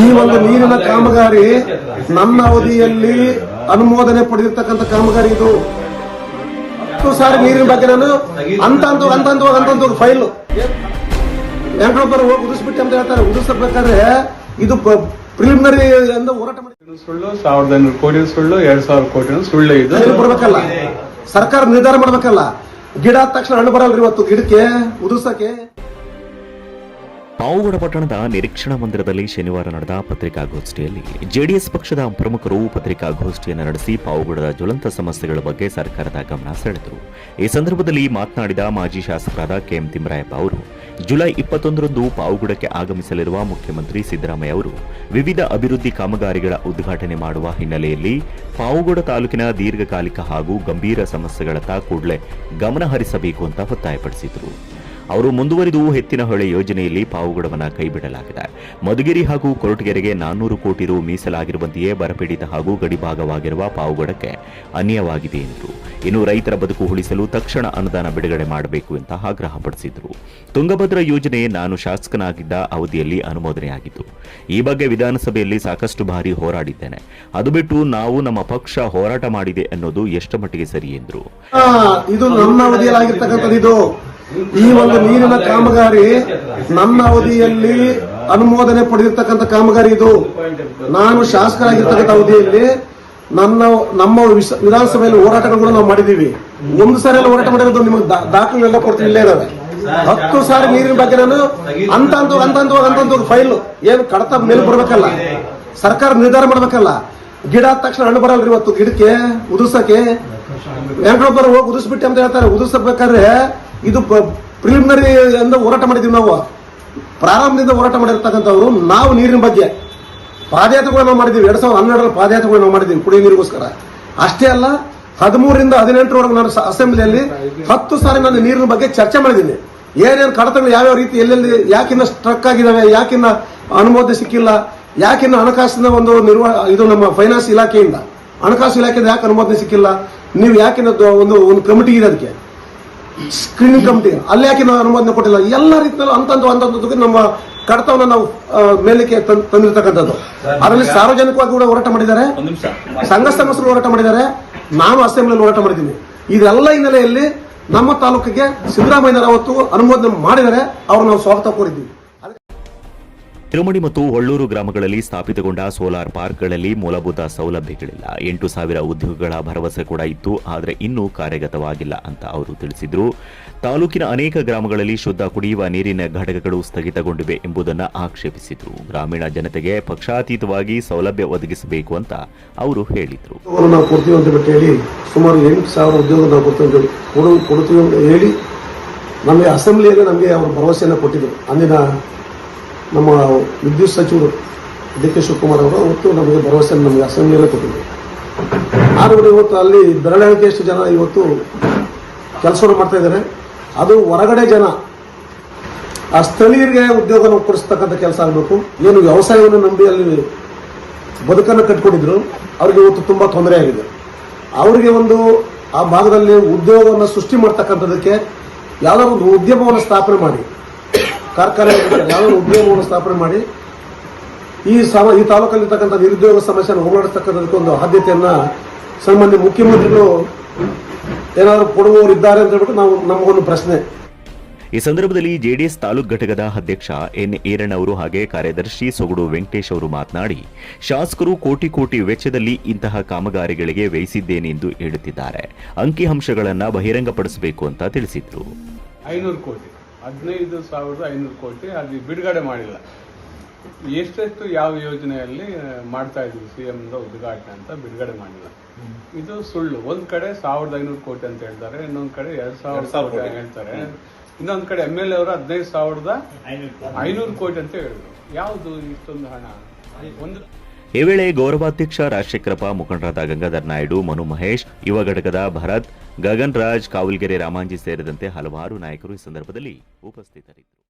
ಈ ಒಂದು ನೀರಿನ ಕಾಮಗಾರಿ ನನ್ನ ಅವಧಿಯಲ್ಲಿ ಅನುಮೋದನೆ ಪಡೆದಿರ್ತಕ್ಕಂಥ ಕಾಮಗಾರಿ ಇದು. ಹತ್ತು ಸಾರಿ ನೀರಿನ ಬಗ್ಗೆ ನಾನು ಅಂತ ಅಂತ ಅಂತ ಅಂತ ಅಂತ ಫೈಲ್. ವೆಂಕಟಪ್ಪರು ಹೋಗಿ ಉದಿಸ್ಬಿಟ್ಟೆ ಅಂತ ಹೇಳ್ತಾರೆ. ಉದಿಸಬೇಕಾದ್ರೆ ಇದು ಪ್ರಿಲಿಮಿನರಿ ಅಂತ ಹೋರಾಟ ಮಾಡಿ ಸುಳ್ಳು ಸಾವಿರದ ಐನೂರು ಕೋಟಿ ಸುಳ್ಳು ಎರಡ್ ಸಾವಿರ ಕೋಟಿ ಸುಳ್ಳು ಇದು. ಬರ್ಬೇಕಲ್ಲ ಸರ್ಕಾರ ನಿರ್ಧಾರ ಮಾಡ್ಬೇಕಲ್ಲ. ಗಿಡ ಆದ ತಕ್ಷಣ ಹಣ್ಣು ಬರಲ್ರಿ ಇವತ್ತು. ಗಿಡಕ್ಕೆ ಉದುಸಕ್ಕೆ ಪಾವುಗಡ ಪಟ್ಟಣದ ನಿರೀಕ್ಷಣಾ ಮಂದಿರದಲ್ಲಿ ಶನಿವಾರ ನಡೆದ ಪತ್ರಿಕಾಗೋಷ್ಠಿಯಲ್ಲಿ ಜೆಡಿಎಸ್ ಪಕ್ಷದ ಪ್ರಮುಖರು ಪತ್ರಿಕಾಗೋಷ್ಠಿಯನ್ನು ನಡೆಸಿ ಪಾವುಗಡದ ಜ್ವಲಂತ ಸಮಸ್ಯೆಗಳ ಬಗ್ಗೆ ಸರ್ಕಾರದ ಗಮನ ಸೆಳೆದರು. ಈ ಸಂದರ್ಭದಲ್ಲಿ ಮಾತನಾಡಿದ ಮಾಜಿ ಶಾಸಕರಾದ ಕೆಎಂ ತಿಮ್ಮರಾಯಪ್ಪ ಅವರು, ಜುಲೈ ಇಪ್ಪತ್ತೊಂದರಂದು ಪಾವುಗಡಕ್ಕೆ ಆಗಮಿಸಲಿರುವ ಮುಖ್ಯಮಂತ್ರಿ ಸಿದ್ದರಾಮಯ್ಯ ಅವರು ವಿವಿಧ ಅಭಿವೃದ್ಧಿ ಕಾಮಗಾರಿಗಳ ಉದ್ಘಾಟನೆ ಮಾಡುವ ಹಿನ್ನೆಲೆಯಲ್ಲಿ ಪಾವುಗಡ ತಾಲೂಕಿನ ದೀರ್ಘಕಾಲಿಕ ಹಾಗೂ ಗಂಭೀರ ಸಮಸ್ಯೆಗಳತ್ತ ಕೂಡಲೇ ಗಮನ ಹರಿಸಬೇಕು ಅಂತ ಒತ್ತಾಯಪಡಿಸಿದರು. ಅವರು ಮುಂದುವರಿದು ಎತ್ತಿನಹೊಳೆ ಯೋಜನೆಯಲ್ಲಿ ಪಾವುಗಡವನ್ನು ಕೈಬಿಡಲಾಗಿದೆ. ಮಧುಗಿರಿ ಹಾಗೂ ಕೊರಟಗೆರೆಗೆ ನಾನ್ನೂರು ಕೋಟಿ ರು ಮೀಸಲಾಗಿರುವಂತೆಯೇ ಬರಪೀಡಿತ ಹಾಗೂ ಗಡಿಭಾಗವಾಗಿರುವ ಪಾವುಗಡಕ್ಕೆ ಅನ್ಯವಾಗಿದೆ ಎಂದರು. ಇನ್ನು ರೈತರ ಬದುಕು ಉಳಿಸಲು ತಕ್ಷಣ ಅನುದಾನ ಬಿಡುಗಡೆ ಮಾಡಬೇಕು ಅಂತ ಆಗ್ರಹಪಡಿಸಿದರು ತುಂಗಭದ್ರಾ ಯೋಜನೆ ನಾನು ಶಾಸಕನಾಗಿದ್ದ ಅವಧಿಯಲ್ಲಿ ಅನುಮೋದನೆಯಾಗಿತ್ತು. ಈ ಬಗ್ಗೆ ವಿಧಾನಸಭೆಯಲ್ಲಿ ಸಾಕಷ್ಟು ಬಾರಿ ಹೋರಾಡಿದ್ದೇನೆ. ಅದು ಬಿಟ್ಟು ನಾವು ನಮ್ಮ ಪಕ್ಷ ಹೋರಾಟ ಮಾಡಿದೆ ಅನ್ನೋದು ಎಷ್ಟು ಮಟ್ಟಿಗೆ ಸರಿ ಎಂದರು. ಈ ಒಂದು ನೀರಿನ ಕಾಮಗಾರಿ ನನ್ನ ಅವಧಿಯಲ್ಲಿ ಅನುಮೋದನೆ ಪಡೆದಿರ್ತಕ್ಕಂಥ ಕಾಮಗಾರಿ ಇದು. ನಾನು ಶಾಸಕರಾಗಿರ್ತಕ್ಕಂಥ ಅವಧಿಯಲ್ಲಿ ನನ್ನ, ನಮ್ಮ ವಿಧಾನಸಭೆಯಲ್ಲಿ ಹೋರಾಟಗಳು ಕೂಡ ನಾವು ಮಾಡಿದೀವಿ ಒಂದು ಸಾರಿ ಎಲ್ಲ ಹೋರಾಟ ಮಾಡಿರೋದು ನಿಮಗೆ ದಾಖಲೆ ಎಲ್ಲ ಕೊಡ್ತೀನಿ, ಇಲ್ಲೇ ಇದಾವೆ ಹತ್ತು ಸಾರಿ ನೀರಿನ ಬಗ್ಗೆ ನಾನು ಅಂತ ಅಂತ ಅಂತ ಅಂತ ಫೈಲ್. ಏನು ಕಡತ ಮೇಲೆ ಬರ್ಬೇಕಲ್ಲ. ಸರ್ಕಾರ ನಿರ್ಧಾರ ಮಾಡ್ಬೇಕಲ್ಲ. ಗಿಡ ಆದ ತಕ್ಷಣ ಹಣ್ಣು ಬರಲ್ರಿ ಇವತ್ತು. ಗಿಡಕ್ಕೆ ಉದುರ್ಸಕ್ಕೆ. ವೆಂಕಟಪ್ಪರು ಹೋಗಿ ಉದಿಸ್ಬಿಟ್ಟೆ ಅಂತ ಹೇಳ್ತಾರೆ. ಉದಿಸಬೇಕಾದ್ರೆ ಇದು ಪ್ರಿಲಿಮಿನರಿ ಎಂದು ಹೋರಾಟ ಮಾಡಿದೀವಿ ನಾವು. ಪ್ರಾರಂಭದಿಂದ ಹೋರಾಟ ಮಾಡಿರ್ತಕ್ಕಂಥವ್ರು ನಾವು ನೀರಿನ ಬಗ್ಗೆ. ಪಾದಯಾತ್ರೆಗಳು ನಾವು ಮಾಡಿದೀವಿ ಎರಡ್ ಸಾವಿರದ ಹನ್ನೆರಡರಲ್ಲಿ ಪಾದಯಾತ್ರೆಗಳು ನಾವು ಮಾಡಿದೀವಿ ಕುಡಿಯುವ ನೀರಿಗೋಸ್ಕರ. ಅಷ್ಟೇ ಅಲ್ಲ, ಹದಿಮೂರರಿಂದ ಹದಿನೆಂಟರವರೆಗೂ ನಾನು ಅಸೆಂಬ್ಲಿಯಲ್ಲಿ ಹತ್ತು ಸಾರಿ ನಾನು ನೀರಿನ ಬಗ್ಗೆ ಚರ್ಚೆ ಮಾಡಿದ್ದೀನಿ. ಏನೇನು ಕಡತಗಳು ಯಾವ್ಯಾವ ರೀತಿ, ಎಲ್ಲೆಲ್ಲಿ, ಯಾಕಿನ್ನ ಸ್ಟ್ರಕ್ ಆಗಿದ್ದಾವೆ, ಯಾಕಿನ್ನ ಅನುಮೋದನೆ ಸಿಕ್ಕಿಲ್ಲ, ಯಾಕಿನ್ನ ಹಣಕಾಸಿನ ಒಂದು ನಿರ್ವಹ ಇದು ನಮ್ಮ ಫೈನಾನ್ಸ್ ಇಲಾಖೆಯಿಂದ ಹಣಕಾಸು ಇಲಾಖೆಯಿಂದ ಯಾಕೆ ಅನುಮೋದನೆ ಸಿಕ್ಕಿಲ್ಲ, ನೀವು ಯಾಕಿನ ಒಂದು ಒಂದು ಕಮಿಟಿ ಇದೆ ಅದಕ್ಕೆ. ಸ್ಕ್ರೀನಿಂಗ್ ಕಮಿಟಿ ಅಲ್ಲಿ ಯಾಕೆ ನಾವು ಅನುಮೋದನೆ ಕೊಟ್ಟಿಲ್ಲ? ಎಲ್ಲ ರೀತಿಯಲ್ಲೂ ಅಂತಂದು ಅಂತಂದಕ್ಕೆ ನಮ್ಮ ಕಡತವನ್ನ ನಾವು ಮೇಲಕ್ಕೆ ತಂದಿರತಕ್ಕಂಥದ್ದು ತಂದಿರ್ತಕ್ಕಂಥದ್ದು. ಅದರಲ್ಲಿ ಸಾರ್ವಜನಿಕವಾಗಿ ಕೂಡ ಹೋರಾಟ ಮಾಡಿದ್ದಾರೆ. ಸಂಘ ಸಂಸ್ಥೆಗಳು ಹೋರಾಟ ಮಾಡಿದ್ದಾರೆ. ನಾನು ಅಸೆಂಬ್ಲಿಯಲ್ಲಿ ಹೋರಾಟ ಮಾಡಿದ್ದೀನಿ. ಇದೆಲ್ಲ ಹಿನ್ನೆಲೆಯಲ್ಲಿ ನಮ್ಮ ತಾಲೂಕಿಗೆ ಸಿದ್ದರಾಮಯ್ಯನವರು ಅವತ್ತು ಅನುಮೋದನೆ ಮಾಡಿದರೆ ಅವ್ರು ನಾವು ಸ್ವಾಗತ ಕೋರಿದ್ದೀವಿ. ತಿರುಮಣಿ ಮತ್ತು ಹೊಳ್ಳೂರು ಗ್ರಾಮಗಳಲ್ಲಿ ಸ್ಥಾಪಿತಗೊಂಡ ಸೋಲಾರ್ ಪಾರ್ಕ್ಗಳಲ್ಲಿ ಮೂಲಭೂತ ಸೌಲಭ್ಯಗಳಿಲ್ಲ. ಎಂಟು ಸಾವಿರ ಉದ್ಯೋಗಗಳ ಭರವಸೆ ಕೂಡ ಇತ್ತು, ಆದರೆ ಇನ್ನೂ ಕಾರ್ಯಗತವಾಗಿಲ್ಲ ಅಂತ ಅವರು ತಿಳಿಸಿದರು. ತಾಲೂಕಿನ ಅನೇಕ ಗ್ರಾಮಗಳಲ್ಲಿ ಶುದ್ಧ ಕುಡಿಯುವ ನೀರಿನ ಘಟಕಗಳು ಸ್ಥಗಿತಗೊಂಡಿವೆ ಎಂಬುದನ್ನು ಆಕ್ಷೇಪಿಸಿದರು. ಗ್ರಾಮೀಣ ಜನತೆಗೆ ಪಕ್ಷಾತೀತವಾಗಿ ಸೌಲಭ್ಯ ಒದಗಿಸಬೇಕು ಅಂತ ಅವರು ಹೇಳಿದರು. ಸುಮಾರು ಎಂಟು ಹೇಳಿ ನಮಗೆ ಅಸೆಂಬ್ಲಿಯಲ್ಲಿ ನಮಗೆ ಅವರು ಭರವಸೆಯನ್ನು ಕೊಟ್ಟಿದ್ದರು ಅಂದಿನ ನಮ್ಮ ವಿದ್ಯುತ್ ಸಚಿವರು ಡಿ ಕೆ ಶಿವಕುಮಾರ್ ಅವರು ಅವತ್ತು ನಮಗೆ ಭರವಸೆಯನ್ನು ನಮಗೆ ಅಸೆಂಬ್ಲಿಯಲ್ಲೇ ಕೊಟ್ಟಿದ್ದರು ಆದರೂ ಇವತ್ತು ಅಲ್ಲಿ ಬೆರಳೆಣಿಕೆಯಷ್ಟು ಜನ ಇವತ್ತು ಕೆಲಸವನ್ನು ಮಾಡ್ತಾ ಇದ್ದಾರೆ. ಅದು ಹೊರಗಡೆ ಜನ, ಆ ಸ್ಥಳೀಯರಿಗೆ ಉದ್ಯೋಗ ಕೊಡಿಸ್ತಕ್ಕಂಥ ಕೆಲಸ ಆಗಬೇಕು. ಏನು ವ್ಯವಸಾಯವನ್ನು ನಂಬಿ ಅಲ್ಲಿ ಬದುಕನ್ನು ಕಟ್ಕೊಂಡಿದ್ರು, ಅವ್ರಿಗೆ ಇವತ್ತು ತುಂಬ ತೊಂದರೆ ಆಗಿದೆ. ಅವರಿಗೆ ಒಂದು ಆ ಭಾಗದಲ್ಲಿ ಉದ್ಯೋಗವನ್ನು ಸೃಷ್ಟಿ ಮಾಡ್ತಕ್ಕಂಥದ್ದಕ್ಕೆ ಯಾವುದೋ ಒಂದು ಉದ್ಯಮವನ್ನು ಸ್ಥಾಪನೆ ಮಾಡಿ. ಕಾರ್ಖಾನೆ ಯಾವ್ದಾದ್ರು ಉದ್ಯೋಗವನ್ನು ಸ್ಥಾಪನೆ ಮಾಡಿ ಈ ಸಮ ಈ ತಾಲೂಕಲ್ಲಿರ್ತಕ್ಕಂಥ ನಿರುದ್ಯೋಗ ಸಮಸ್ಯೆಯನ್ನು ಹೋಗಲಾಡಿಸ್ತಕ್ಕಂಥದಕ್ಕೊಂದು ಒಂದು ಆದ್ಯತೆಯನ್ನ ಸನ್ಮಾನ್ಯ ಮುಖ್ಯಮಂತ್ರಿಗಳು ಏನಾದರೂ ಕೊಡುವವರು ಇದ್ದಾರೆ ಅಂತ ಹೇಳ್ಬಿಟ್ಟು ನಾವು ನಮಗೊಂದು ಪ್ರಶ್ನೆ. ಈ ಸಂದರ್ಭದಲ್ಲಿ ಜೆಡಿಎಸ್ ತಾಲೂಕ್ ಘಟಕದ ಅಧ್ಯಕ್ಷ ಎನ್. ಏರಣ್ಣ ಅವರು ಹಾಗೆ ಕಾರ್ಯದರ್ಶಿ ಸೊಗಡು ವೆಂಕಟೇಶ್ ಅವರು ಮಾತನಾಡಿ ಶಾಸಕರು ಕೋಟಿ ಕೋಟಿ ವೆಚ್ಚದಲ್ಲಿ ಇಂತಹ ಕಾಮಗಾರಿಗಳಿಗೆ ವ್ಯಯಿಸಿದ್ದೇನೆ ಎಂದು ಹೇಳುತ್ತಿದ್ದಾರೆ. ಅಂಕಿಅಂಶಗಳನ್ನು ಬಹಿರಂಗಪಡಿಸಬೇಕು ಅಂತ ತಿಳಿಸಿದರು. ಐನೂರು ಕೋಟಿ. ಹದಿನೈದು ಸಾವಿರದ ಐನೂರು ಕೋಟಿ ಅಲ್ಲಿ ಬಿಡುಗಡೆ ಮಾಡಿಲ್ಲ. ಎಷ್ಟೆಷ್ಟು ಯಾವ ಯೋಜನೆಯಲ್ಲಿ ಮಾಡ್ತಾ ಇದ್ದೀವಿ ಸಿ ಎಂ ಉದ್ಘಾಟನೆ ಅಂತ ಬಿಡುಗಡೆ ಮಾಡಿಲ್ಲ. ಇದು ಸುಳ್ಳು. ಒಂದ್ ಕಡೆ ಸಾವಿರದ ಐನೂರು ಕೋಟಿ ಅಂತ ಹೇಳ್ತಾರೆ ಇನ್ನೊಂದ್ ಕಡೆ ಎರಡ್ ಸಾವಿರ ಕೋಟಿ ಹೇಳ್ತಾರೆ. ಇನ್ನೊಂದ್ ಕಡೆ ಎಂ ಎಲ್ ಎ ಅವರು ಹದಿನೈದು ಸಾವಿರದ ಐನೂರು ಕೋಟಿ ಅಂತ ಹೇಳಿದ್ರು. ಯಾವುದು ಇಷ್ಟೊಂದು ಹಣ? ಒಂದು ಈ ವೇಳೆ ಗೌರವಾಧ್ಯಕ್ಷ ರಾಜಶೇಖರಪ್ಪ, ಮುಖಂಡರಾದ ಗಂಗಾಧರ್ ನಾಯ್ಡು, ಮನು ಮಹೇಶ್, ಯುವ ಘಟಕದ ಭರತ್, ಗಗನ್ ರಾಜ್, ಕಾವಲ್ಗೆರೆ ರಾಮಾಂಜಿ ಸೇರಿದಂತೆ ಹಲವಾರು ನಾಯಕರು ಈ ಸಂದರ್ಭದಲ್ಲಿ ಉಪಸ್ಥಿತರಿದ್ದರು.